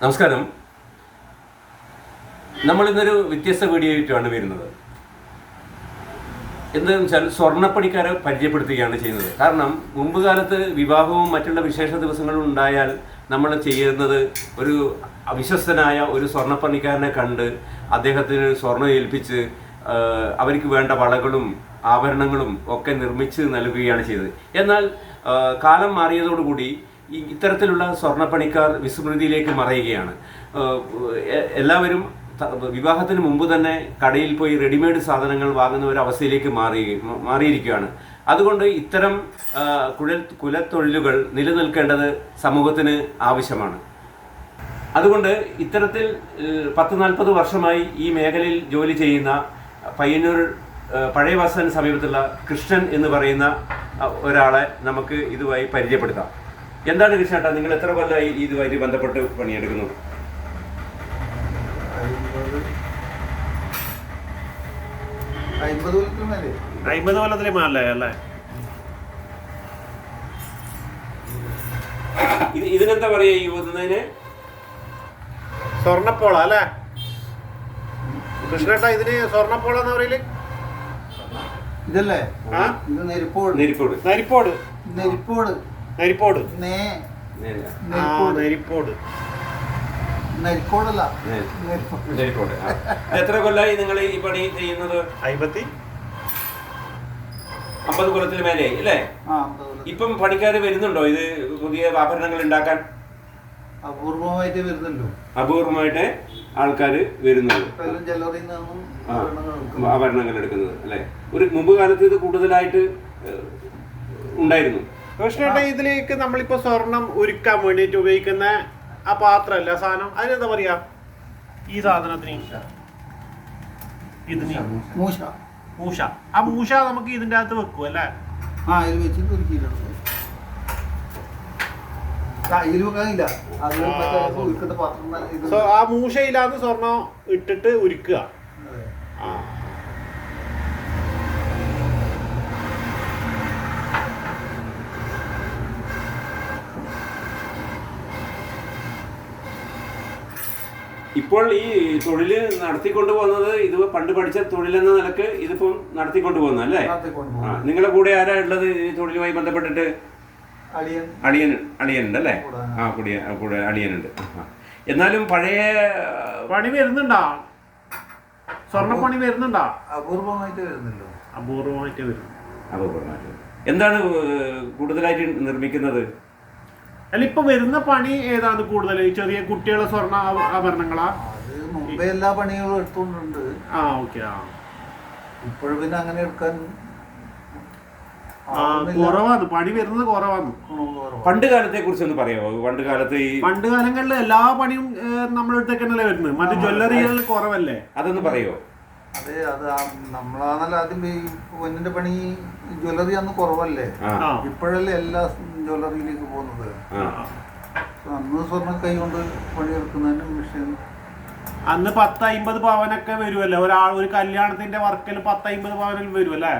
നമസ്കാരം. നമ്മൾ ഇന്നൊരു വ്യത്യസ്ത വീഡിയോ ആയിട്ടാണ് വരുന്നത്. എന്താണെന്ന് വെച്ചാൽ സ്വർണപ്പണിക്കാരെ പരിചയപ്പെടുത്തുകയാണ് ചെയ്യുന്നത്. കാരണം മുമ്പ് കാലത്ത് വിവാഹവും മറ്റുള്ള വിശേഷ ദിവസങ്ങളും ഉണ്ടായാൽ നമ്മൾ ചെയ്യുന്നത് ഒരു അവിശ്വസ്തനായ ഒരു സ്വർണപ്പണിക്കാരനെ കണ്ട് അദ്ദേഹത്തിന് സ്വർണം ഏൽപ്പിച്ച് അവർക്ക് വേണ്ട വളകളും ആഭരണങ്ങളും ഒക്കെ നിർമ്മിച്ച് നൽകുകയാണ് ചെയ്തത്. എന്നാൽ കാലം മാറിയതോടുകൂടി ഇത്തരത്തിലുള്ള സ്വർണപ്പണിക്കാർ വിസ്മൃതിയിലേക്ക് മറയുകയാണ്. എല്ലാവരും വിവാഹത്തിന് മുമ്പ് തന്നെ കടയിൽ പോയി റെഡിമെയ്ഡ് സാധനങ്ങൾ വാങ്ങുന്ന ഒരു അവസ്ഥയിലേക്ക് മാറി മാറിയിരിക്കുകയാണ്. അതുകൊണ്ട് ഇത്തരം കുഴൽ കുലത്തൊഴിലുകൾ നിലനിൽക്കേണ്ടത് സമൂഹത്തിന് ആവശ്യമാണ്. അതുകൊണ്ട് ഇത്തരത്തിൽ പത്ത് നാൽപ്പത് വർഷമായി ഈ മേഖലയിൽ ജോലി ചെയ്യുന്ന പയ്യന്നൂർ പഴയവാസൻ സമീപത്തുള്ള കൃഷ്ണൻ എന്ന് പറയുന്ന ഒരാളെ നമുക്ക് ഇതുമായി പരിചയപ്പെടുത്താം. എന്താണ് കൃഷ്ണേട്ടാ നിങ്ങൾ എത്ര കൊല്ലമായി ഇതുമായിട്ട് ബന്ധപ്പെട്ട് പണിയെടുക്കുന്നു? അമ്പത് കൊല്ലത്തിലേ മേലെ. അല്ലേ? ഇത് ഇതിനെന്താ പറയാ ഈ ഊതുന്നതിന് സ്വർണപ്പോള അല്ലേ? കൃഷ്ണേട്ടാ ഇതിന് സ്വർണപ്പോള എന്ന് പറയൽ? ഇതല്ലേ? ആ? ഇത് നെരിപ്പോട്. നെരിപ്പോട്. നെരിപ്പോട്. നെരിപ്പോട്. നരിപ്പോട്. ആ നെരിക്കോടല്ല. എത്ര കൊല്ലായി നിങ്ങൾ ഈ പണി ചെയ്യുന്നത്? അമ്പത്തി അമ്പത് കൊല്ലത്തിന് മേലെ അല്ലേ? ഇപ്പം പണിക്കാർ വരുന്നുണ്ടോ? ഇത് പുതിയ ആഭരണങ്ങൾ ഉണ്ടാക്കാൻ? അപൂർവമായിട്ട് വരുന്നുണ്ടോ? അപൂർവമായിട്ട് ആൾക്കാർ വരുന്നുണ്ട്. ആഭരണങ്ങൾ എടുക്കുന്നത് അല്ലെ? ഒരു മുമ്പ് കാലത്ത് ഇത് കൂടുതലായിട്ട് ഉണ്ടായിരുന്നു. കൃഷ്ണേട്ടാ ഇതിലേക്ക് നമ്മളിപ്പോ സ്വർണം ഉരുക്കാൻ വേണ്ടിയിട്ട് ഉപയോഗിക്കുന്ന ആ പാത്രമല്ല സാധനം? അതിനെന്താ പറയാ? ഈ സാധനത്തിന് ഇതിന് മൂശ. മൂഷ ആ മൂഷ നമുക്ക് ഇതിന്റെ അകത്ത് വെക്കും അല്ലേ? ആ മൂഷയില്ലാന്ന് വെച്ചിട്ട് ഇട്ടിട്ട് ആ വെക്കാനില്ല. അത് ആ, മറ്റേ ആ. ഉരുക്കുന്ന പാത്രം തന്നെ ഇത് സോ ആ മൂഷയിലാണ് സ്വർണം ഇട്ടിട്ട് ഉരുക്കുക അതെ. ആ ഇപ്പോൾ ഈ തൊഴിൽ നടത്തിക്കൊണ്ട് പോകുന്നത് ഇത് പണ്ട് പഠിച്ച തൊഴിലെന്ന നിലയ്ക്ക് ഇതിപ്പം നടത്തിക്കൊണ്ട് പോകുന്നു അല്ലേ നിങ്ങളുടെ കൂടെ ആരാ ഉള്ളത് ഈ തൊഴിലുമായി ബന്ധപ്പെട്ടിട്ട്? അളിയൻ അളിയനുണ്ട് അല്ലേ? കൂടെ. ആ കൂടിയ കൂടെ അളിയനുണ്ട് ആ. എന്നാലും പഴയ പണി വരുന്നുണ്ടാ? സ്വർണപ്പണി വരുന്നുണ്ടാ? അപൂർവമായിട്ട് വരുന്നുണ്ടോ? അപൂർവമായിട്ട് വരും അപൂർവമായിട്ട്. എന്താണ് കൂടുതലായിട്ട് നിർമ്മിക്കുന്നത്? അല്ല ഇപ്പൊ വരുന്ന പണി ഏതാണ് കൂടുതൽ ചെറിയ കുട്ടികളെ സ്വർണ ആഭ- ആഭരണങ്ങളാ? അത് മുമ്പേ എല്ലാ പണികളും എടുത്തുകൊണ്ടുണ്ട്. ആ ഓക്കെ ആ. ഇപ്പോഴും പിന്നെ അങ്ങനെ എടുക്കാൻ ആ, കുറവാണ് പണി വരുന്നത് കുറവാണ് പണ്ട് കാലത്തെ കുറിച്ച് ഒന്ന് പറയാമോ? പണ്ട് കാലത്ത് ഈ പണ്ട് കാലങ്ങളിൽ എല്ലാ പണിയും അടുത്തേക്ക് വരുന്നത്. മറ്റു ജ്വല്ലറികളിൽ കുറവല്ലേ? അതൊന്ന് പറയോ? അതെ അത് നമ്മളാണല്ല ആദ്യം ഈ പൊന്നിന്റെ പണി ജ്വല്ലറി അന്ന് കുറവല്ലേ? ഇപ്പോഴല്ലേ എല്ലാ ജ്വല്ലറിയിലേക്ക് പോകുന്നത്. അന്ന് സ്വർണം കൈ കൊണ്ട് പണിയെടുക്കുന്നതിന് മെഷീൻ അന്ന് പത്ത് അമ്പത് പവനൊക്കെ വരുമല്ലേ ഒരാൾ ഒരു കല്യാണത്തിന്റെ വർക്കിൽ പത്ത് അമ്പത് പവനിൽ ഉണ്ടാവും. അല്ലേ?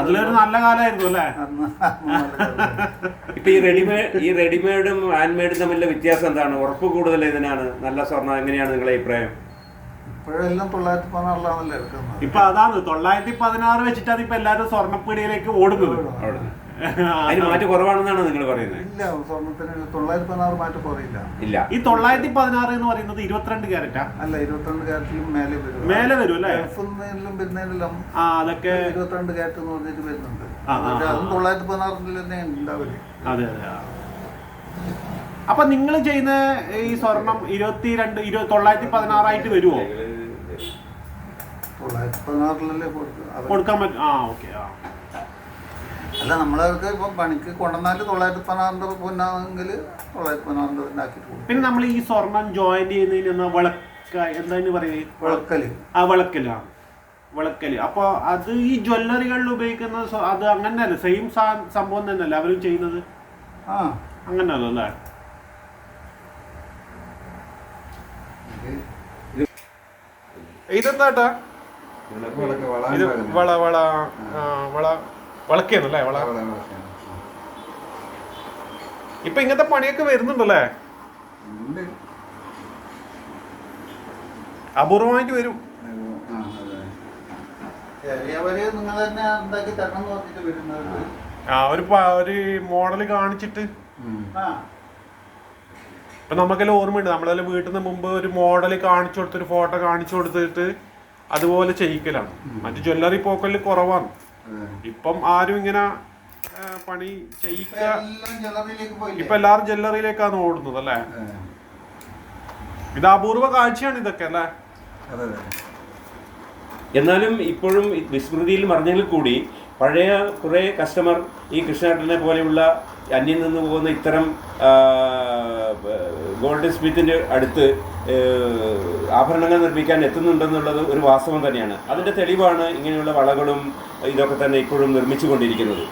അതിലൊരു നല്ല കാലമായിരുന്നു അല്ലേ? ഇപ്പൊ ഈ റെഡിമെയ്ഡ് ഈ റെഡിമേഡും ഹാൻഡ്മെയ്ഡും തമ്മിലുള്ള വ്യത്യാസം എന്താണ്? ഉറപ്പ് കൂടുതൽ ഇതിനാണ് നല്ല സ്വർണം എങ്ങനെയാണ് നിങ്ങളെ അഭിപ്രായം? ഇപ്പോഴെല്ലാം തൊള്ളായിരത്തി പതിനാറിലാണല്ലോ എടുക്കുന്നത്. ഇപ്പൊ അതാണ്. തൊള്ളായിരത്തി പതിനാറ് വെച്ചിട്ടാണ് ഇപ്പൊ എല്ലാരും സ്വർണപ്പീടിയിലേക്ക് ഓടുന്നത്. അതിന് മാറ്റം കുറവാണെന്നാണ് നിങ്ങൾ പറയുന്നത്. ഇല്ല സ്വർണത്തിന് തൊള്ളായിരത്തി പതിനാറ് മാറ്റം കുറയില്ല. ഇല്ല. ഈ തൊള്ളായിരത്തി പതിനാറ് എന്ന് പറയുന്നത് ഇരുപത്തിരണ്ട് ക്യാരറ്റാ? അല്ല ഇരുപത്തിരണ്ട് ക്യാരറ്റിലും മേലെ വരും. മേലെ വരും അല്ലേ? ഗൾഫിലും വരുന്നതിലും ആ അതൊക്കെ ഇരുപത്തിരണ്ട് ക്യാരറ്റ് എന്ന് പറഞ്ഞിട്ട് വരുന്നുണ്ട്. അതും തൊള്ളായിരത്തി പതിനാറിൽ തന്നെ ഉണ്ടാവില്ലേ അതെ അതെ. അപ്പൊ നിങ്ങൾ ചെയ്യുന്ന ഈ സ്വർണം ഇരുപത്തി രണ്ട് ഇരുപത്തി തൊള്ളായിരത്തി പതിനാറായിട്ട് വരുമോ തൊള്ളായിരത്തി പതിനാറിലല്ലേ കൊടുക്കാൻ പറ്റും ആ ഓക്കെ ആ. അല്ല നമ്മളവർക്ക് ഇപ്പം പണിക്ക് കൊണ്ടുവന്നാൽ തൊള്ളായിരത്തി പതിനാറ് പൊന്നാണെങ്കിൽ തൊള്ളായിരത്തി പതിനാറ് ഉണ്ടാക്കിയിട്ട് കൊടുക്കും. പിന്നെ നമ്മൾ ഈ സ്വർണം ജോയിന്റ് ചെയ്യുന്നതിന് വിളക്ക എന്താണ് പറയുക വിളക്കൽ. ആ വിളക്കലാണ് വിളക്കൽ. അപ്പോൾ അത് ഈ ജ്വല്ലറികളിൽ ഉപയോഗിക്കുന്ന അത് അങ്ങനെയല്ല സെയിം സംഭവം തന്നെയല്ല അവരും ചെയ്യുന്നത്? ആ. അങ്ങനെയല്ലോ അല്ലേ? ഇത് ഇതെന്താട്ടാ വള വള വള. ആ, അല്ലേ? വളക്കേന്നല്ലേ വള ഇപ്പൊ ഇങ്ങനത്തെ പണിയൊക്കെ വരുന്നുണ്ടല്ലേ? അപൂർവമായിട്ട് വരും. ആ, അതെ. ചെറിയവര് നിങ്ങൾ തന്നെ ഉണ്ടാക്കി പറഞ്ഞിട്ട് വരുന്നത്. ഒരു ഒരു മോഡൽ കാണിച്ചിട്ട്. ആ. ഇപ്പൊ നമുക്കെല്ലാം ഓർമ്മയുണ്ട്. നമ്മളെല്ലാം വീട്ടിൽ നിന്ന് മുമ്പ് ഒരു മോഡൽ കാണിച്ചു കൊടുത്ത് ഒരു ഫോട്ടോ കാണിച്ചു കൊടുത്തിട്ട് അതുപോലെ ചെയ്യിക്കലാണ്. മറ്റു ജ്വല്ലറി പോക്കലിൽ കുറവാണ്. ഇപ്പം ആരും ഇങ്ങനെ പണി ചെയ്യിക്ക. എല്ലാം ജ്വല്ലറിയിലേക്ക് പോയില്ലേ? ഇപ്പൊ എല്ലാവരും ജ്വല്ലറിയിലേക്കാണ് ഓടുന്നത് അല്ലേ. ഇത് അപൂർവ കാഴ്ചയാണ് ഇതൊക്കെ അല്ലേ? എന്നാലും ഇപ്പോഴും വിസ്മൃതിയിൽ മറിഞ്ഞെങ്കിൽ കൂടി പഴയ കുറേ കസ്റ്റമർ ഈ കൃഷ്ണേട്ടനെ പോലെയുള്ള അന്യം നിന്ന് പോകുന്ന ഇത്തരം ഗോൾഡൻ ഗോൾഡ് സ്മിത്തിന്റെ അടുത്ത് ആഭരണങ്ങൾ നിർമ്മിക്കാൻ എത്തുന്നുണ്ടെന്നുള്ളത് ഒരു വാസ്തവം തന്നെയാണ്. അതിന്റെ തെളിവാണ് ഇങ്ങനെയുള്ള വളകളും ഇതൊക്കെ തന്നെ ഇപ്പോഴും നിർമ്മിച്ചു കൊണ്ടിരിക്കുന്നത്